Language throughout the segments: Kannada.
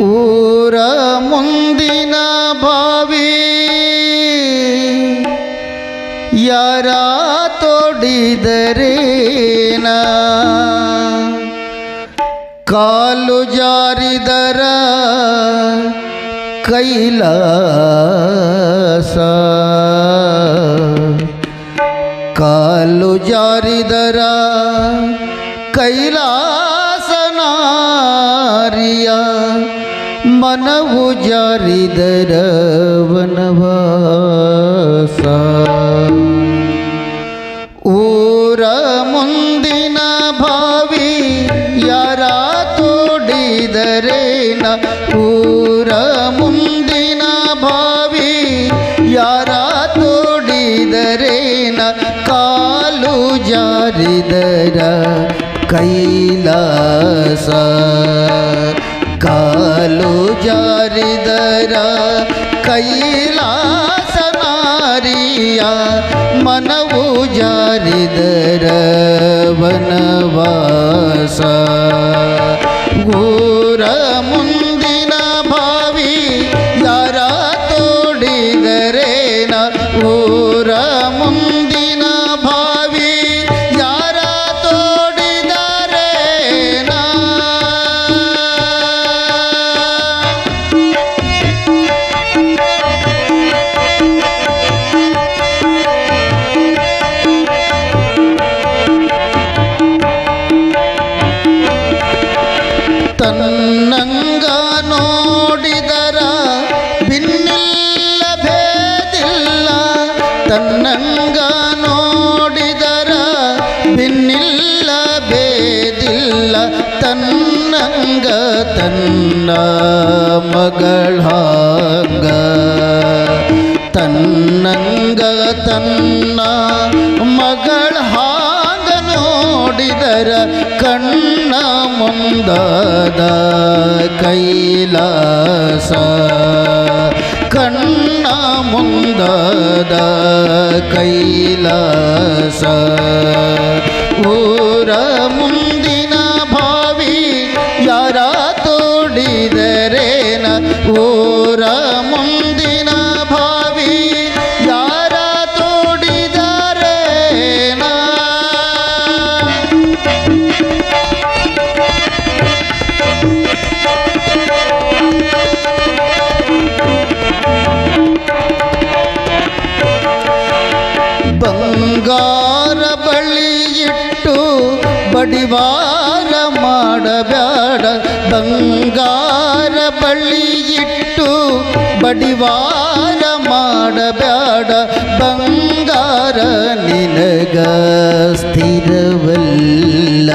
ಊರ ಮುಂದಿನ ಭಾವಿ ಯಾರ ತೋಡಿದರೇನ? ಕಾಲು ಜಾರಿದರ ಕೈಲಾಸ. ಕಾಲು ಜಾರಿದರ ಕೈಲಾಸನಾರಿಯ ಮನವು ಜಾರಿದರ ವನವಾಸ. ಊರ ಮುಂದಿನ ಭಾವಿ ಯಾರ ತೋಡಿದರೇನ? ಊರ ಮುಂದಿನ ಭಾವಿ ಯಾರ ತೋಡಿದರೇನ? ಕಾಲು ಜಾರಿದರ ಕೈಲಾಸ. ಕಾಲು ಜಾರಿದರ ಕೈಲಾಸ ನಾರಿಯ ಮನವು ಜಾರಿದರ ವನವಾಸ ಊರ ಮುಂದಿನ ತನ್ನ ಮಗಳಾಂಗ ತನ್ನಂಗ ತನ್ನ ಮಗಳ ಹಾಂಗ ನೋಡಿದರ ಕಣ್ಣ ಮುಂದಾದ ಕೈಲಾಸ ಕಣ್ಣ ಮುಂದಾದ ಕೈಲಾಸ ಊರ ಮುಂದಿನ ಬಂಗಾರ ಬಳಿ ಇಟ್ಟು ಬಡಿವಾರ ಮಾಡಬೇಡ ಬಂಗಾರ ಬಳಿ ಇಟ್ಟು ಬಡಿವಾರ ಮಾಡಬೇಡ ಬಂಗಾರ ನಿನಗ ಸ್ಥಿರವಲ್ಲ.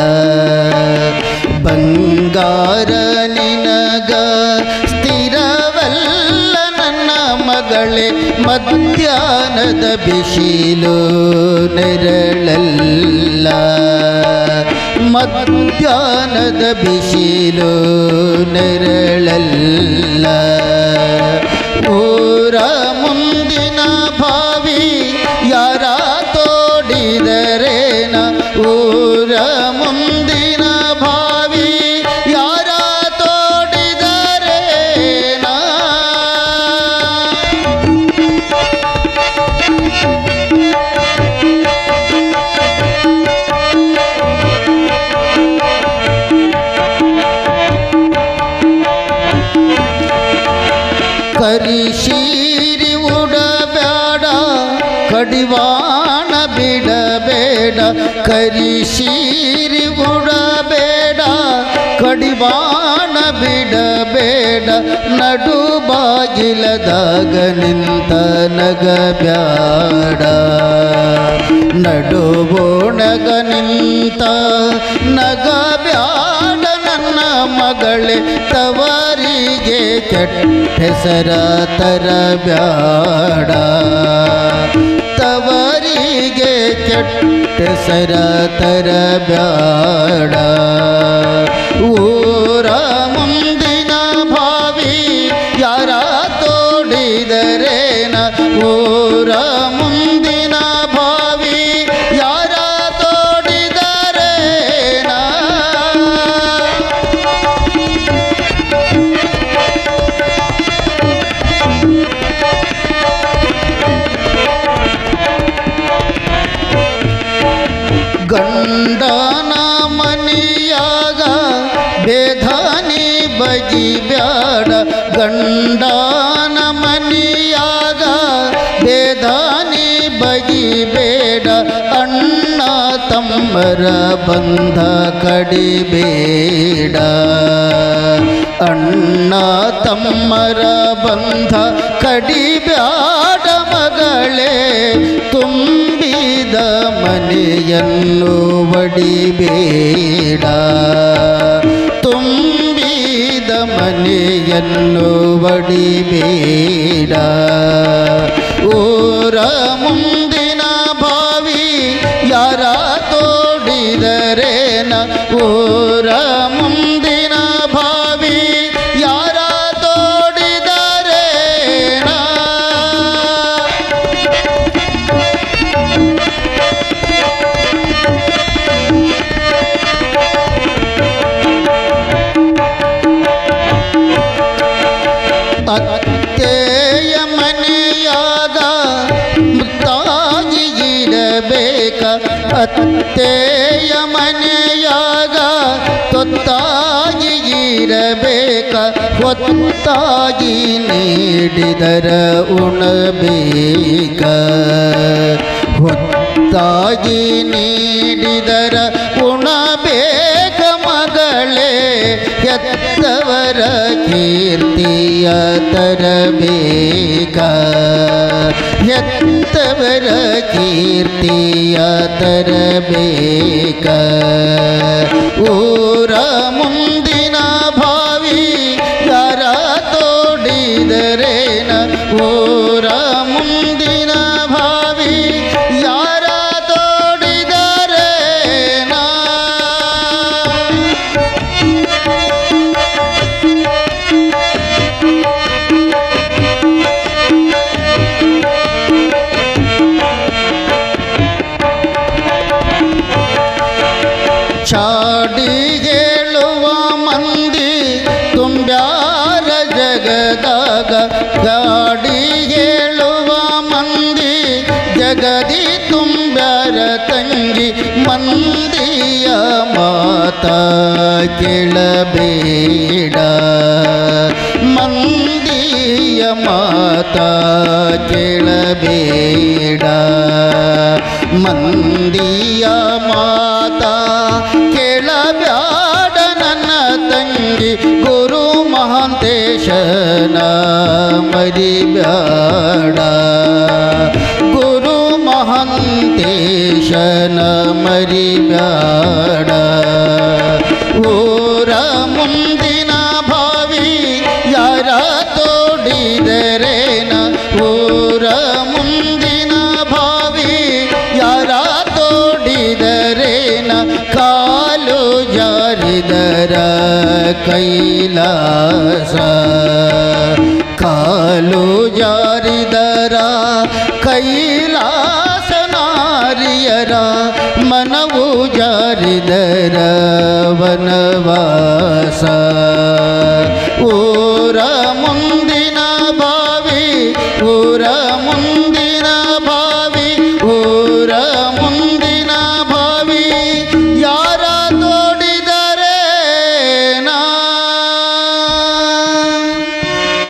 ಬಂಗಾರ ನಿನಗ ಮಗಳೇ ಮಧ್ಯಾಹ್ನದ ಬಿಸಿಲು ನೆರಳಲ್ಲ. ಮಧ್ಯಾಹ್ನದ ಬಿಸಿಲು ನೆರಳಲ್ಲ. ಊರ ಮುಂದಿನ ಭಾವಿ ಕಡಿವಾಣ ಬಿಡಬೇಡ ಕರಿಶೀರಿ ಉಡಬೇಡ ಕಡಿವಾಣ ಬಿಡಬೇಡ ನಡು ಬಾಗಿಲದಾಗ ನಿಂತ ನಗಬ್ಯಾಡ. ನಡು ಬೋಣಗ ನಿಂತ ನಗಬ್ಯಾಡ. ಮಗಳೇ ತವರಿಗೆ ಕೆಟ್ಟ ಹೆಸರ ತರಬ್ಯಾಡ ತವರಿಗೆ ಕೆಟ್ಟ ಹೆಸರ ತರಬ್ಯಾಡ ಊರ ಗಂಡನ ಮನಿಯಾಗ ಬೇದಾನಿ ಬಗಿಬೇಡ ಅಣ್ಣ ತಮ್ಮರ ಬಂಧ ಕಡಿಬೇಡ ಅಣ್ಣ ತಮ್ಮರ ಬಂಧ ಕಡಿಬ್ಯಾಡ ಮಗಳೇ, ತುಂಬಿದ ಮನೆಯನ್ನು ಒಡಿಬೇಡ ಮನೆಯನ್ನು ಒಡಿಬೇಡ ಊರ ಮುಂದಿನ ಬಾವಿ ಯಾರ ತೋಡಿದರೇನ ಊರ ಅತ್ತೆಯ ಮನೆಯಾಗ ತೊತ್ತಾಗಿ ಇರಬೇಕ ಹೊತ್ತಾಗಿ ನೀಡಿದರ ಉಣಬೇಕ. ಹೊತ್ತಾಗಿ ನೀಡಿದರ ಉಣಬೇಕ ಮಗಳೇ ಎತ್ತವರ ಕೀರ್ತಿಯ ತರಬೇಕ. ಎತ್ತವರ ಕೀರ್ತಿಯ ತರಬೇಕ ಊರ ಮುಂದಿನ ಭಾವಿ ಯಾರ ತೋಡಿದರೇನ ಜಗದಿ ತುಂಬರ ತಂಗಿ ಮಂದಿಯ ಮಾತ ಕೇಳಬೇಡ. ಮಂದಿಯ ಮಾತ ಕೇಳಬೇಡ. ಮಂದಿಯ ಮಾತ ಕೇಳಬ್ಯಾಡ ನನ್ನ ತಂಗಿ ಗುರು ಮಹಾಂತೇಶನ ಮರಿಬ್ಯಾಡ. ಗುರು ಮಹಾಂತೇಶನ ಮರಿಬ್ಯಾಡ ಊರ ಮುಂದಿನ ಭಾವಿ ಯಾರ ತೋಡಿದರೇನ ಊರ ಮುಂದಿನ ಭಾವಿ ಯಾರ ತೋಡಿದರೇನ ಕಾಲು ಜಾರಿದರ ಕೈಲಾಸ ಕಾಲು ಜಾರಿದರ ಕೈಲಾಸ ನಾರಿಯರ ಮನವು ಜಾರಿದರ ವನವಾಸ.